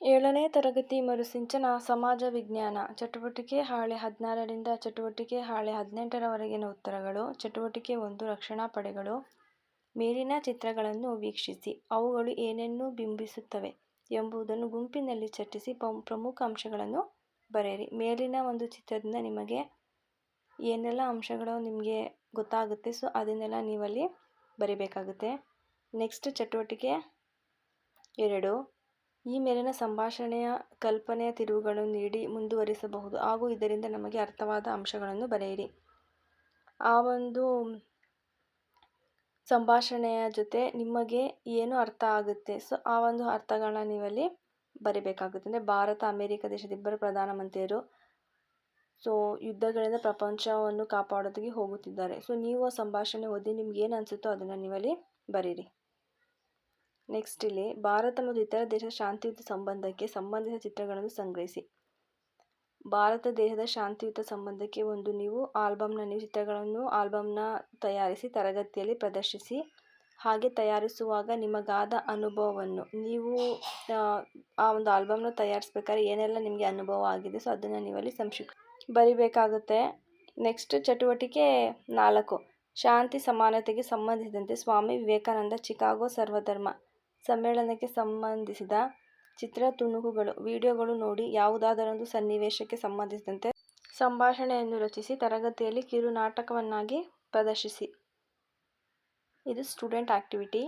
ಏಳನೇ ತರಗತಿ ಮರುಸಿಂಚನ ಸಮಾಜ ವಿಜ್ಞಾನ. ಚಟುವಟಿಕೆ ಹಾಳೆ ಹದಿನಾರರಿಂದ ಚಟುವಟಿಕೆ ಹಾಳೆ ಹದಿನೆಂಟರವರೆಗಿನ ಉತ್ತರಗಳು, ಚಟುವಟಿಕೆ ಒಂದು ರಕ್ಷಣಾ ಪಡೆಗಳು. ಮೇಲಿನ ಚಿತ್ರಗಳನ್ನು ವೀಕ್ಷಿಸಿ. ಅವುಗಳು ಏನನ್ನು ಬಿಂಬಿಸುತ್ತವೆ ಎಂಬುದನ್ನು ಗುಂಪಿನಲ್ಲಿ ಚರ್ಚಿಸಿ ಪ್ರಮುಖ ಅಂಶಗಳನ್ನು ಬರೆಯಿರಿ. ಮೇಲಿನ ಒಂದು ಚಿತ್ರದಿಂದ ನಿಮಗೆ ಏನೆಲ್ಲ ಅಂಶಗಳು ನಿಮಗೆ ಗೊತ್ತಾಗುತ್ತೆ, ಸೊ ಅದನ್ನೆಲ್ಲ ನೀವಲ್ಲಿ ಬರಿಬೇಕಾಗುತ್ತೆ. ನೆಕ್ಸ್ಟ್ ಚಟುವಟಿಕೆ ಎರಡು. ಈ ಮೇಲಿನ ಸಂಭಾಷಣೆಯ ಕಲ್ಪನೆಯ ತಿರುವುಗಳನ್ನು ನೀಡಿ ಮುಂದುವರಿಸಬಹುದು. ಹಾಗೂ ಇದರಿಂದ ನಮಗೆ ಅರ್ಥವಾದ ಅಂಶಗಳನ್ನು ಬರೆಯಿರಿ. ಆ ಒಂದು ಸಂಭಾಷಣೆಯ ಜೊತೆ ನಿಮಗೆ ಏನು ಅರ್ಥ ಆಗುತ್ತೆ? ಸೊ, ಆ ಒಂದು ಅರ್ಥಗಳನ್ನ ನೀವಲ್ಲಿ ಬರಿಬೇಕಾಗುತ್ತೆ. ಅಂದರೆ ಭಾರತ, ಅಮೇರಿಕ ದೇಶದ ಇಬ್ಬರು ಪ್ರಧಾನಮಂತ್ರಿಯರು ಸೊ, ಯುದ್ಧಗಳಿಂದ ಪ್ರಪಂಚವನ್ನು ಕಾಪಾಡೋದಕ್ಕೆ ಹೋಗುತ್ತಿದ್ದಾರೆ. ಸೊ, ನೀವು ಆ ಸಂಭಾಷಣೆ ಓದಿ ನಿಮ್ಗೆ ಏನು ಅನಿಸುತ್ತೋ ಅದನ್ನು ನೀವಲ್ಲಿ ಬರೀರಿ. ನೆಕ್ಸ್ಟ್ ಇಲ್ಲಿ ಭಾರತ ಮತ್ತು ಇತರ ದೇಶದ ಶಾಂತಿಯುತ ಸಂಬಂಧಕ್ಕೆ ಸಂಬಂಧಿಸಿದ ಚಿತ್ರಗಳನ್ನು ಸಂಗ್ರಹಿಸಿ. ಭಾರತ ದೇಶದ ಶಾಂತಿಯುತ ಸಂಬಂಧಕ್ಕೆ ಒಂದು ನೀವು ಆಲ್ಬಮ್ನ ನೀವು ಚಿತ್ರಗಳನ್ನು ಆಲ್ಬಮ್ನ ತಯಾರಿಸಿ, ತರಗತಿಯಲ್ಲಿ ಪ್ರದರ್ಶಿಸಿ, ಹಾಗೆ ತಯಾರಿಸುವಾಗ ನಿಮಗಾದ ಅನುಭವವನ್ನು ನೀವು, ಆ ಒಂದು ಆಲ್ಬಮ್ನ ತಯಾರಿಸ್ಬೇಕಾದ್ರೆ ಏನೆಲ್ಲ ನಿಮಗೆ ಅನುಭವ ಆಗಿದೆ, ಸೊ ಅದನ್ನು ನೀವಲ್ಲಿ ಸಂಕ್ಷಿಪ್ತ ಬರಿಬೇಕಾಗುತ್ತೆ. ನೆಕ್ಸ್ಟ್ ಚಟುವಟಿಕೆ ನಾಲ್ಕು. ಶಾಂತಿ, ಸಮಾನತೆಗೆ ಸಂಬಂಧಿಸಿದಂತೆ ಸ್ವಾಮಿ ವಿವೇಕಾನಂದ ಚಿಕಾಗೋ ಸರ್ವಧರ್ಮ. ಸಮ್ಮೇಳನಕ್ಕೆ ಸಂಬಂಧಿಸಿದ ಚಿತ್ರ ತುಣುಕುಗಳು, ವಿಡಿಯೋಗಳು ನೋಡಿ ಯಾವುದಾದರೊಂದು ಸನ್ನಿವೇಶಕ್ಕೆ ಸಂಬಂಧಿಸಿದಂತೆ ಸಂಭಾಷಣೆಯನ್ನು ರಚಿಸಿ ತರಗತಿಯಲ್ಲಿ ಕಿರು ನಾಟಕವನ್ನಾಗಿ ಪ್ರದರ್ಶಿಸಿ. ಇದು ಸ್ಟೂಡೆಂಟ್ ಆಕ್ಟಿವಿಟಿ.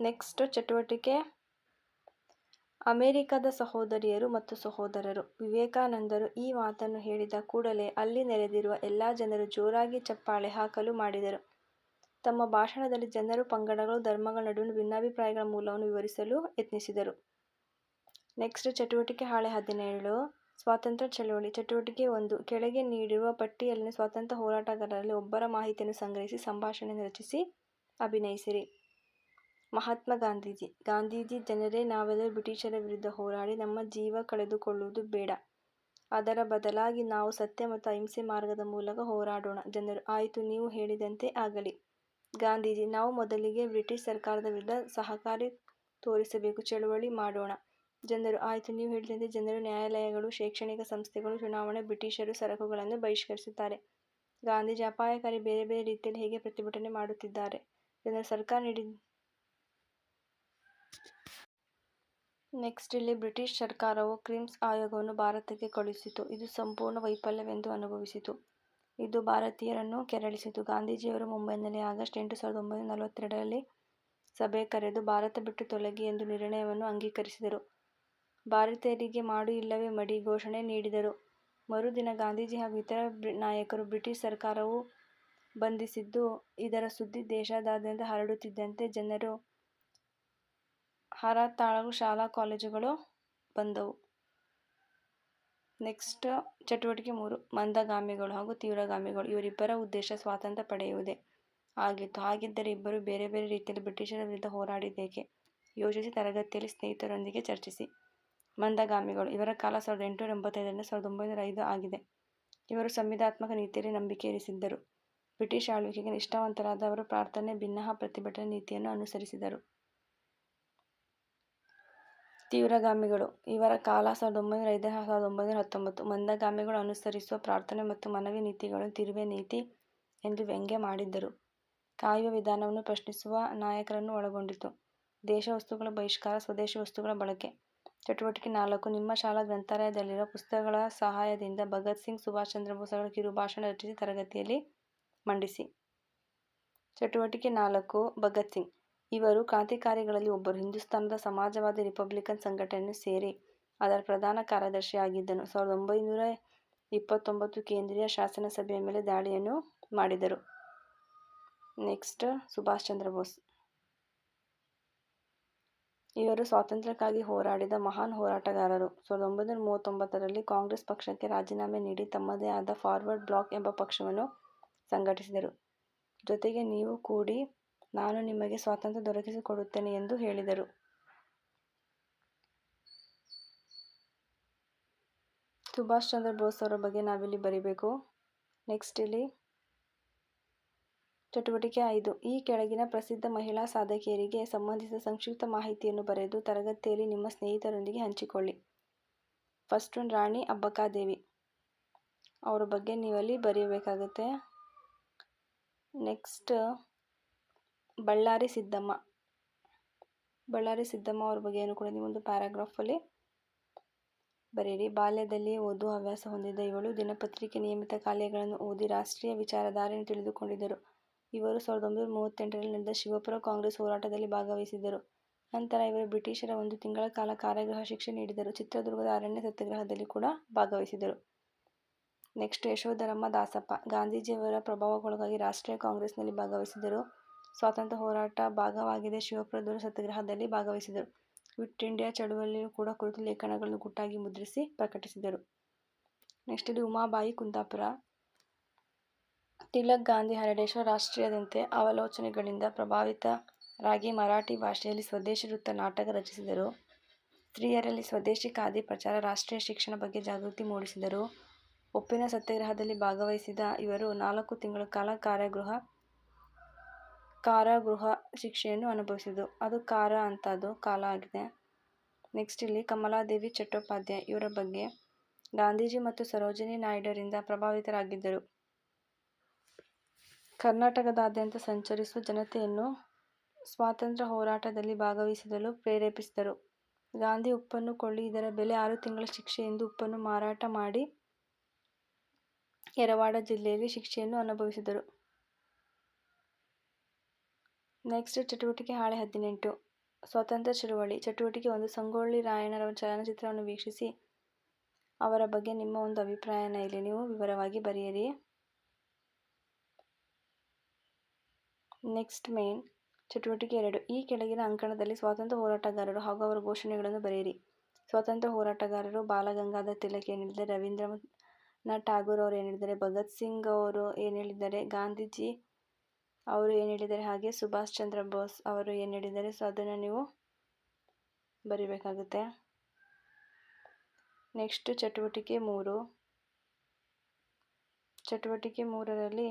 ನೆಕ್ಸ್ಟ್ ಚಟುವಟಿಕೆ. ಅಮೆರಿಕದ ಸಹೋದರಿಯರು ಮತ್ತು ಸಹೋದರರು. ವಿವೇಕಾನಂದರು ಈ ಮಾತನ್ನು ಹೇಳಿದ ಕೂಡಲೇ ಅಲ್ಲಿ ನೆರೆದಿರುವ ಎಲ್ಲ ಜನರು ಜೋರಾಗಿ ಚಪ್ಪಾಳೆ ಹಾಕಲು ಮಾಡಿದರು. ತಮ್ಮ ಭಾಷಣದಲ್ಲಿ ಜನರು, ಪಂಗಡಗಳು, ಧರ್ಮಗಳ ನಡುವಿನ ಭಿನ್ನಾಭಿಪ್ರಾಯಗಳ ಮೂಲವನ್ನು ವಿವರಿಸಲು ಯತ್ನಿಸಿದರು. ನೆಕ್ಸ್ಟ್, ಚಟುವಟಿಕೆ ಹಾಳೆ ಹದಿನೇಳು. ಸ್ವಾತಂತ್ರ್ಯ ಚಳವಳಿ. ಚಟುವಟಿಕೆ ಒಂದು. ಕೆಳಗೆ ನೀಡಿರುವ ಪಟ್ಟಿಯಲ್ಲಿನ ಸ್ವಾತಂತ್ರ್ಯ ಹೋರಾಟಗಾರರಲ್ಲಿ ಒಬ್ಬರ ಮಾಹಿತಿಯನ್ನು ಸಂಗ್ರಹಿಸಿ ಸಂಭಾಷಣೆಯನ್ನು ರಚಿಸಿ ಅಭಿನಯಿಸಿರಿ. ಮಹಾತ್ಮ ಗಾಂಧೀಜಿ. ಗಾಂಧೀಜಿ ಜನರೇ ನಾವೆಲ್ಲರೂ ಬ್ರಿಟಿಷರ ವಿರುದ್ಧ ಹೋರಾಡಿ ನಮ್ಮ ಜೀವ ಕಳೆದುಕೊಳ್ಳುವುದು ಬೇಡ. ಅದರ ಬದಲಾಗಿ ನಾವು ಸತ್ಯ ಮತ್ತು ಅಹಿಂಸೆ ಮಾರ್ಗದ ಮೂಲಕ ಹೋರಾಡೋಣ. ಜನರು, ಆಯಿತು, ನೀವು ಹೇಳಿದಂತೆ ಆಗಲಿ. ಗಾಂಧೀಜಿ, ನಾವು ಮೊದಲಿಗೆ ಬ್ರಿಟಿಷ್ ಸರ್ಕಾರದ ವಿರುದ್ಧ ಸಹಕಾರಿ ತೋರಿಸಬೇಕು, ಚಳುವಳಿ ಮಾಡೋಣ. ಜನರು, ಆಯಿತು, ನೀವು ಹೇಳಿದಂತೆ ಜನರು, ನ್ಯಾಯಾಲಯಗಳು, ಶೈಕ್ಷಣಿಕ ಸಂಸ್ಥೆಗಳು, ಚುನಾವಣೆ, ಬ್ರಿಟಿಷರು ಸರಕುಗಳನ್ನು ಬಹಿಷ್ಕರಿಸುತ್ತಾರೆ. ಗಾಂಧೀಜಿ ಅಪಾಯಕಾರಿ ಬೇರೆ ಬೇರೆ ರೀತಿಯಲ್ಲಿ ಹೇಗೆ ಪ್ರತಿಭಟನೆ ಮಾಡುತ್ತಿದ್ದಾರೆ? ಜನರು ಸರ್ಕಾರ ನೀಡಿ ನೆಕ್ಸ್ಟ್, ಇಲ್ಲಿ ಬ್ರಿಟಿಷ್ ಸರ್ಕಾರವು ಕ್ರಿಮ್ಸ್ ಆಯೋಗವನ್ನು ಭಾರತಕ್ಕೆ ಕಳುಹಿಸಿತು. ಇದು ಸಂಪೂರ್ಣ ವೈಫಲ್ಯವೆಂದು ಅನುಭವಿಸಿತು. ಇದು ಭಾರತೀಯರನ್ನು ಕೆರಳಿಸಿತು. ಗಾಂಧೀಜಿಯವರು ಮುಂಬೈನಲ್ಲಿ ಆಗಸ್ಟ್ ಎಂಟು ಸಾವಿರದ ಒಂಬೈನೂರ ನಲವತ್ತೆರಡರಲ್ಲಿ ಸಭೆ ಕರೆದು ಭಾರತ ಬಿಟ್ಟು ತೊಲಗಿ ಎಂದು ನಿರ್ಣಯವನ್ನು ಅಂಗೀಕರಿಸಿದರು. ಭಾರತೀಯರಿಗೆ ಮಾಡು ಇಲ್ಲವೇ ಮಡಿ ಘೋಷಣೆ ನೀಡಿದರು. ಮರುದಿನ ಗಾಂಧೀಜಿ ಹಾಗೂ ಇತರ ನಾಯಕರು ಬ್ರಿಟಿಷ್ ಸರ್ಕಾರವು ಬಂಧಿಸಿದ್ದು ಇದರ ಸುದ್ದಿ ದೇಶಾದ್ಯಂತ ಹರಡುತ್ತಿದ್ದಂತೆ ಜನರು ಹರತಾಳು, ಶಾಲಾ ಕಾಲೇಜುಗಳು ಬಂದವು. ನೆಕ್ಸ್ಟ್ ಚಟುವಟಿಕೆ ಮೂರು, ಮಂದಗಾಮಿಗಳು ಹಾಗೂ ತೀವ್ರಗಾಮಿಗಳು. ಇವರಿಬ್ಬರ ಉದ್ದೇಶ ಸ್ವಾತಂತ್ರ್ಯ ಪಡೆಯುವುದೇ ಆಗಿತ್ತು. ಹಾಗಿದ್ದರೆ ಇಬ್ಬರು ಬೇರೆ ಬೇರೆ ರೀತಿಯಲ್ಲಿ ಬ್ರಿಟಿಷರ ವಿರುದ್ಧ ಹೋರಾಡಿದ್ದೇಕೆ? ಯೋಚಿಸಿ, ತರಗತಿಯಲ್ಲಿ ಸ್ನೇಹಿತರೊಂದಿಗೆ ಚರ್ಚಿಸಿ. ಮಂದಗಾಮಿಗಳು, ಇವರ ಕಾಲ ಸಾವಿರದ ಎಂಟುನೂರ ಎಂಬತ್ತೈದರಿಂದ ಸಾವಿರದ ಒಂಬೈನೂರ ಐದು ಆಗಿದೆ. ಇವರು ಸಂವಿಧಾತ್ಮಕ ನೀತಿಯಲ್ಲಿ ನಂಬಿಕೆ ಇರಿಸಿದ್ದರು. ಬ್ರಿಟಿಷ್ ಆಳ್ವಿಕೆಗೆ ನಿಷ್ಠಾವಂತರಾದ ಅವರು ಪ್ರಾರ್ಥನೆ ಭಿನ್ನಹ ಪ್ರತಿಭಟನೆ ನೀತಿಯನ್ನು ಅನುಸರಿಸಿದರು. ತೀವ್ರಗಾಮಿಗಳು. ಇವರ ಕಾಲ ಸಾವಿರದ ಒಂಬೈನೂರ ಐದರ ಸಾವಿರದ ಒಂಬೈನೂರ ಹತ್ತೊಂಬತ್ತು ಮಂದಗಾಮಿಗಳು ಅನುಸರಿಸುವ ಪ್ರಾರ್ಥನೆ ಮತ್ತು ಮನವಿ ನೀತಿಗಳು ತಿರುವೆ ನೀತಿ ಎಂದು ವ್ಯಂಗ್ಯ ಮಾಡಿದ್ದರು. ಕಾಯುವ ವಿಧಾನವನ್ನು ಪ್ರಶ್ನಿಸುವ ನಾಯಕರನ್ನು ಒಳಗೊಂಡಿತು. ದೇಶ ವಸ್ತುಗಳ ಬಹಿಷ್ಕಾರ, ಸ್ವದೇಶಿ ವಸ್ತುಗಳ ಬಳಕೆ. ಚಟುವಟಿಕೆ ನಾಲ್ಕು, ನಿಮ್ಮ ಶಾಲಾ ಗ್ರಂಥಾಲಯದಲ್ಲಿರುವ ಪುಸ್ತಕಗಳ ಸಹಾಯದಿಂದ ಭಗತ್ ಸಿಂಗ್, ಸುಭಾಷ್ ಚಂದ್ರ ಬೋಸ್ ಅವರ ಕಿರು ಭಾಷಣ ರಚಿಸಿ ತರಗತಿಯಲ್ಲಿ ಮಂಡಿಸಿ. ಚಟುವಟಿಕೆ ನಾಲ್ಕು, ಭಗತ್ ಸಿಂಗ್. ಇವರು ಕ್ರಾಂತಿಕಾರಿಗಳಲ್ಲಿ ಒಬ್ಬರು. ಹಿಂದೂಸ್ತಾನದ ಸಮಾಜವಾದಿ ರಿಪಬ್ಲಿಕನ್ ಸಂಘಟನೆ ಸೇರಿ ಅದರ ಪ್ರಧಾನ ಕಾರ್ಯದರ್ಶಿ ಆಗಿದ್ದನು ಸಾವಿರದ ಒಂಬೈನೂರ ಇಪ್ಪತ್ತೊಂಬತ್ತು ಕೇಂದ್ರೀಯ ಶಾಸನ ಸಭೆಯ ಮೇಲೆ ದಾಳಿಯನ್ನು ಮಾಡಿದರು. ನೆಕ್ಸ್ಟ್, ಸುಭಾಷ್ ಚಂದ್ರ ಬೋಸ್. ಇವರು ಸ್ವಾತಂತ್ರ್ಯಕ್ಕಾಗಿ ಹೋರಾಡಿದ ಮಹಾನ್ ಹೋರಾಟಗಾರರು. ಸಾವಿರದ ಒಂಬೈನೂರ ಮೂವತ್ತೊಂಬತ್ತರಲ್ಲಿ ಕಾಂಗ್ರೆಸ್ ಪಕ್ಷಕ್ಕೆ ರಾಜೀನಾಮೆ ನೀಡಿ ತಮ್ಮದೇ ಆದ ಫಾರ್ವರ್ಡ್ ಬ್ಲಾಕ್ ಎಂಬ ಪಕ್ಷವನ್ನು ಸಂಘಟಿಸಿದರು. ಜೊತೆಗೆ ನೀವು ಕೂಡಿ ನಾನು ನಿಮಗೆ ಸ್ವಾತಂತ್ರ್ಯ ದೊರಕಿಸಿಕೊಡುತ್ತೇನೆ ಎಂದು ಹೇಳಿದರು. ಸುಭಾಷ್ ಚಂದ್ರ ಬೋಸ್ ಅವರ ಬಗ್ಗೆ ನಾವಿಲ್ಲಿ ಬರಿಬೇಕು. ನೆಕ್ಸ್ಟ್ ಇಲ್ಲಿ. ಚಟುವಟಿಕೆ ಐದು. ಈ ಕೆಳಗಿನ ಪ್ರಸಿದ್ಧ ಮಹಿಳಾ ಸಾಧಕಿಯರಿಗೆ ಸಂಬಂಧಿಸಿದ ಸಂಕ್ಷಿಪ್ತ ಮಾಹಿತಿಯನ್ನು ಬರೆದು ತರಗತಿಯಲ್ಲಿ ನಿಮ್ಮ ಸ್ನೇಹಿತರೊಂದಿಗೆ ಹಂಚಿಕೊಳ್ಳಿ. ಫಸ್ಟ್ ಒನ್ ರಾಣಿ ಅಬ್ಬಕ್ಕಾದೇವಿ ಅವರ ಬಗ್ಗೆ ನೀವಲ್ಲಿ ಬರೆಯಬೇಕಾಗುತ್ತೆ ನೆಕ್ಸ್ಟ್ ಬಳ್ಳಾರಿ ಸಿದ್ದಮ್ಮ. ಬಳ್ಳಾರಿ ಸಿದ್ದಮ್ಮ ಅವ್ರ ಬಗ್ಗೆ ಏನು ಕೂಡ ನೀವೊಂದು ಪ್ಯಾರಾಗ್ರಾಫಲ್ಲಿ ಬರೀರಿ. ಬಾಲ್ಯದಲ್ಲಿ ಓದುವ ಹವ್ಯಾಸ ಹೊಂದಿದ್ದ ಇವಳು ದಿನಪತ್ರಿಕೆ ನಿಯಮಿತ ಕಾರ್ಯಗಳನ್ನು ಓದಿ ರಾಷ್ಟ್ರೀಯ ವಿಚಾರಧಾರೆಯನ್ನು ತಿಳಿದುಕೊಂಡಿದ್ದರು. ಇವರು ಸಾವಿರದ ಒಂಬೈನೂರ ಮೂವತ್ತೆಂಟರಲ್ಲಿ ನಡೆದ ಶಿವಪುರ ಕಾಂಗ್ರೆಸ್ ಹೋರಾಟದಲ್ಲಿ ಭಾಗವಹಿಸಿದ್ದರು. ನಂತರ ಇವರು ಬ್ರಿಟಿಷರ ಒಂದು ತಿಂಗಳ ಕಾಲ ಕಾರಾಗೃಹ ಶಿಕ್ಷೆ ನೀಡಿದರು ಚಿತ್ರದುರ್ಗದ ಅರಣ್ಯ ಸತ್ಯಾಗ್ರಹದಲ್ಲಿ ಕೂಡ ಭಾಗವಹಿಸಿದರು ನೆಕ್ಸ್ಟ್ ಯಶೋಧರಮ್ಮ ದಾಸಪ್ಪ. ಗಾಂಧೀಜಿಯವರ ಪ್ರಭಾವಕ್ಕೊಳಗಾಗಿ ರಾಷ್ಟ್ರೀಯ ಕಾಂಗ್ರೆಸ್ನಲ್ಲಿ ಭಾಗವಹಿಸಿದರು ಸ್ವಾತಂತ್ರ್ಯ ಹೋರಾಟ ಭಾಗವಾಗಿದೆ. ಶಿವಪುರದವರು ಸತ್ಯಾಗ್ರಹದಲ್ಲಿ ಭಾಗವಹಿಸಿದರು. ಕ್ವಿಟ್ ಇಂಡಿಯಾ ಚಳುವಳಿಯು ಕೂಡ ಕುರಿತು ಲೇಖನಗಳನ್ನು ಗುಟ್ಟಾಗಿ ಮುದ್ರಿಸಿ ಪ್ರಕಟಿಸಿದರು. ನೆಕ್ಸ್ಟ್ ಇಲ್ಲಿ ಉಮಾಬಾಯಿ ಕುಂದಾಪುರ. ತಿಲಕ್ ಗಾಂಧಿ ಹರಡೇಶ್ವರ ರಾಷ್ಟ್ರೀಯದಂತೆ ಅವಲೋಚನೆಗಳಿಂದ ಪ್ರಭಾವಿತರಾಗಿ ಮರಾಠಿ ಭಾಷೆಯಲ್ಲಿ ಸ್ವದೇಶಿ ವೃತ್ತ ನಾಟಕ ರಚಿಸಿದರು. ಸ್ತ್ರೀಯರಲ್ಲಿ ಸ್ವದೇಶಿ ಖಾದಿ ಪ್ರಚಾರ, ರಾಷ್ಟ್ರೀಯ ಶಿಕ್ಷಣ ಬಗ್ಗೆ ಜಾಗೃತಿ ಮೂಡಿಸಿದರು. ಉಪ್ಪಿನ ಸತ್ಯಾಗ್ರಹದಲ್ಲಿ ಭಾಗವಹಿಸಿದ ಇವರು ನಾಲ್ಕು ತಿಂಗಳ ಕಾಲ ಕಾರಾಗೃಹ ಕಾರಾಗೃಹ ಶಿಕ್ಷೆಯನ್ನು ಅನುಭವಿಸಿದರು ಅದು ಕಾರ ಅಂತ ಕಾಲ ಆಗಿದೆ. ನೆಕ್ಸ್ಟ್ ಇಲ್ಲಿ ಕಮಲಾದೇವಿ ಚಟ್ಟೋಪಾಧ್ಯಾಯ ಇವರ ಬಗ್ಗೆ. ಗಾಂಧೀಜಿ ಮತ್ತು ಸರೋಜಿನಿ ನಾಯ್ಡರಿಂದ ಪ್ರಭಾವಿತರಾಗಿದ್ದರು. ಕರ್ನಾಟಕದಾದ್ಯಂತ ಸಂಚರಿಸುವ ಜನತೆಯನ್ನು ಸ್ವಾತಂತ್ರ್ಯ ಹೋರಾಟದಲ್ಲಿ ಭಾಗವಹಿಸಲು ಪ್ರೇರೇಪಿಸಿದರು. ಗಾಂಧಿ ಉಪ್ಪನ್ನು ಕೊಳ್ಳಿ, ಇದರ ಬೆಲೆ ಆರು ತಿಂಗಳ ಶಿಕ್ಷೆ ಎಂದು ಉಪ್ಪನ್ನು ಮಾರಾಟ ಮಾಡಿ, ಯರವಾಡ ಜಿಲ್ಲೆಯಲ್ಲಿ ಶಿಕ್ಷೆಯನ್ನು ಅನುಭವಿಸಿದರು. ನೆಕ್ಸ್ಟ್ ಚಟುವಟಿಕೆ ಹಾಳೆ ಹದಿನೆಂಟು. ಸ್ವಾತಂತ್ರ್ಯ ಚಳುವಳಿ. ಚಟುವಟಿಕೆ ಒಂದು ಸಂಗೊಳ್ಳಿ ರಾಯಣ್ಣರ ಚಲನಚಿತ್ರವನ್ನು ವೀಕ್ಷಿಸಿ. ಅವರ ಬಗ್ಗೆ ನಿಮ್ಮ ಒಂದು ಅಭಿಪ್ರಾಯನ ಇಲ್ಲಿ ನೀವು ವಿವರವಾಗಿ ಬರೆಯಿರಿ. ನೆಕ್ಸ್ಟ್ ಮೇನ್ ಚಟುವಟಿಕೆ ಎರಡು. ಈ ಕೆಳಗಿನ ಅಂಕಣದಲ್ಲಿ ಸ್ವಾತಂತ್ರ್ಯ ಹೋರಾಟಗಾರರು ಹಾಗೂ ಅವರ ಘೋಷಣೆಗಳನ್ನು ಬರೆಯಿರಿ. ಸ್ವಾತಂತ್ರ್ಯ ಹೋರಾಟಗಾರರು ಬಾಲಗಂಗಾಧರ್ ತಿಲಕ್ ಏನು ಹೇಳಿದ್ದಾರೆ ರವೀಂದ್ರನಾಥ್ ಟಾಗೂರ್ ಅವರು ಏನು ಹೇಳಿದ್ದಾರೆ ಭಗತ್ ಸಿಂಗ್ ಅವರು ಏನು ಹೇಳಿದ್ದಾರೆ ಗಾಂಧೀಜಿ ಅವರು ಏನು ಹೇಳಿದ್ದಾರೆ? ಹಾಗೆ ಸುಭಾಷ್ ಚಂದ್ರ ಬೋಸ್ ಅವರು ಏನು ಹೇಳಿದ್ದಾರೆ? ಸೊ ಅದನ್ನು ನೀವು ಬರಿಬೇಕಾಗುತ್ತೆ. ನೆಕ್ಸ್ಟ್ ಚಟುವಟಿಕೆ ಮೂರು. ಚಟುವಟಿಕೆ ಮೂರರಲ್ಲಿ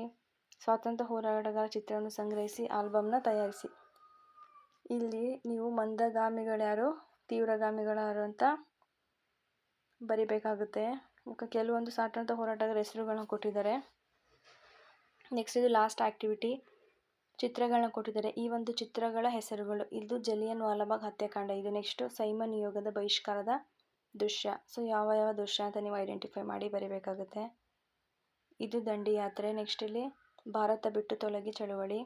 ಸ್ವಾತಂತ್ರ್ಯ ಹೋರಾಟಗಾರ ಚಿತ್ರವನ್ನು ಸಂಗ್ರಹಿಸಿ ಆಲ್ಬಮ್ನ ತಯಾರಿಸಿ. ಇಲ್ಲಿ ನೀವು ಮಂದಗಾಮಿಗಳ್ಯಾರು ತೀವ್ರಗಾಮಿಗಳ್ಯಾರು ಅಂತ ಬರಿಬೇಕಾಗುತ್ತೆ. ಕೆಲವೊಂದು ಸ್ವಾತಂತ್ರ್ಯ ಹೋರಾಟಗಾರ ಹೆಸರುಗಳನ್ನ ಕೊಟ್ಟಿದ್ದಾರೆ. ನೆಕ್ಸ್ಟ್ ಇದು ಲಾಸ್ಟ್ ಆ್ಯಕ್ಟಿವಿಟಿ ಚಿತ್ರಗಳನ್ನ ಕೊಟ್ಟಿದ್ದಾರೆ. ಈ ಒಂದು ಚಿತ್ರಗಳ ಹೆಸರುಗಳು ಇದು ಜಲಿಯನ್ ವಾಲಾಬಾಗ್ ಹತ್ಯಾಕಾಂಡ. ಇದು ನೆಕ್ಸ್ಟ್ ಸೈಮನ್ ಯೋಗದ ಬಹಿಷ್ಕಾರದ ದೃಶ್ಯ. ಸೊ, ಯಾವ ಯಾವ ದೃಶ್ಯ ಅಂತ ನೀವು ಐಡೆಂಟಿಫೈ ಮಾಡಿ ಬರೀಬೇಕಾಗುತ್ತೆ. ಇದು ದಂಡಿ ಯಾತ್ರೆ ನೆಕ್ಸ್ಟ್ ಇಲ್ಲಿ ಭಾರತ ಬಿಟ್ಟು ತೊಲಗಿ ಚಳುವಳಿ.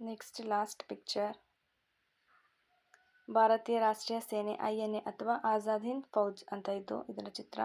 Next last picture. ಭಾರತೀಯ ರಾಷ್ಟ್ರೀಯ ಸೇನೆ, ಐ ಎನ್ ಎ ಅಥವಾ ಆಜಾದ್ ಹಿಂದ್ ಫೌಜ್ ಅಂತ ಇದ್ದು ಇದರ ಚಿತ್ರ.